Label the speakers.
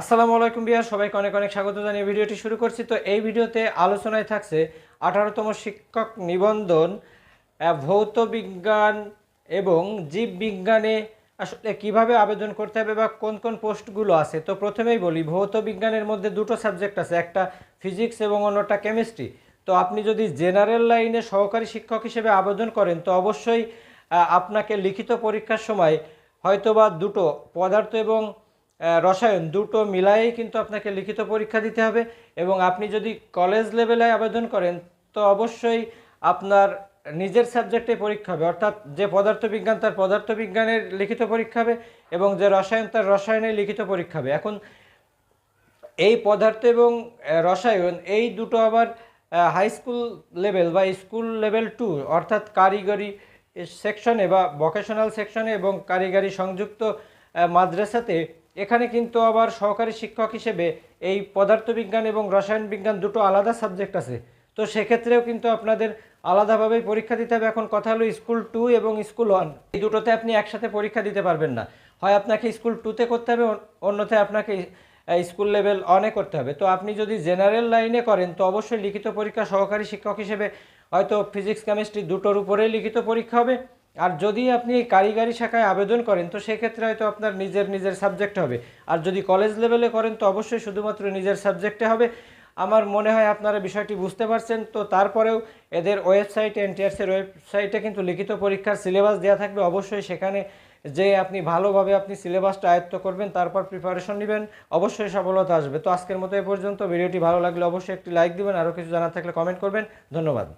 Speaker 1: আসসালামু আলাইকুম বিহার সবাইকে অনেক অনেক স্বাগত জানিয়ে ভিডিওটি শুরু করছি। তো এই ভিডিওতে আলোচনায় থাকছে আঠারোতম শিক্ষক নিবন্ধন ভৌত বিজ্ঞান এবং জীব বিজ্ঞানে আসলে কীভাবে আবেদন করতে হবে বা কোন কোন পোস্টগুলো আছে। তো প্রথমেই বলি, ভৌত বিজ্ঞানের মধ্যে দুটো সাবজেক্ট আছে, একটা ফিজিক্স এবং অন্যটা কেমিস্ট্রি। তো আপনি যদি জেনারেল লাইনে সহকারী শিক্ষক হিসেবে আবেদন করেন, তো অবশ্যই আপনাকে লিখিত পরীক্ষার সময় হয়তোবা দুটো পদার্থ এবং রসায়ন দুটো মিলায়েই কিন্তু আপনাকে লিখিত পরীক্ষা দিতে হবে এবং আপনি যদি কলেজ লেভেলে আবেদন করেন, তো অবশ্যই আপনার নিজের সাবজেক্টে পরীক্ষা হবে। অর্থাৎ যে পদার্থবিজ্ঞান তার পদার্থবিজ্ঞানের লিখিত পরীক্ষা হবে এবং যে রসায়ন তার রসায়নের লিখিত পরীক্ষা হবে। এখন এই পদার্থ এবং রসায়ন এই দুটো আবার হাই স্কুল লেভেল বা স্কুল লেভেল টু অর্থাৎ কারিগরি সেকশনে বা ভোকেশনাল সেকশনে এবং কারিগরি সংযুক্ত মাদ্রাসাতে এখানে কিন্তু আবার সহকারী শিক্ষক হিসেবে এই পদার্থবিজ্ঞান এবং রসায়ন বিজ্ঞান দুটো আলাদা সাবজেক্ট আছে। তো সেক্ষেত্রেও কিন্তু আপনাদের আলাদাভাবেই পরীক্ষা দিতে হবে। এখন কথা হলো স্কুল টু এবং স্কুল ওয়ান। এই দুটোতে আপনি একসাথে পরীক্ষা দিতে পারবেন না। হয় আপনাকে স্কুল টুতে করতে হবে, অন- অন্যথায় আপনাকে স্কুল লেভেল অনে করতে হবে। তো আপনি যদি জেনারেল লাইনে করেন, তো অবশ্যই লিখিত পরীক্ষা সহকারী শিক্ষক হিসেবে হয়তো ফিজিক্স, কেমিস্ট্রি দুটোর উপরেই লিখিত পরীক্ষা হবে। আর যদি আপনি কারিগরি শাখায় আবেদন করেন, তো সেক্ষেত্রে হয়তো আপনার নিজের নিজের সাবজেক্ট হবে। আর যদি কলেজ লেভেলে করেন, তো অবশ্যই শুধুমাত্র নিজের সাবজেক্টে হবে। আমার মনে হয় আপনারা বিষয়টি বুঝতে পারছেন। তো তারপরেও এদের ওয়েবসাইটে এনটিআরসির ওয়েবসাইটে কিন্তু লিখিত পরীক্ষার সিলেবাস দেওয়া থাকবে। অবশ্যই সেখানে যে আপনি ভালোভাবে আপনি সিলেবাসটা আয়ত্ত করবেন, তারপর প্রিপারেশন নেবেন। অবশ্যই সফলতা আসবে। তো আজকের মতো এ পর্যন্ত। ভিডিওটি ভালো লাগলে অবশ্যই একটি লাইক দিবেন। আরও কিছু জানার থাকলে কমেন্ট করবেন। ধন্যবাদ।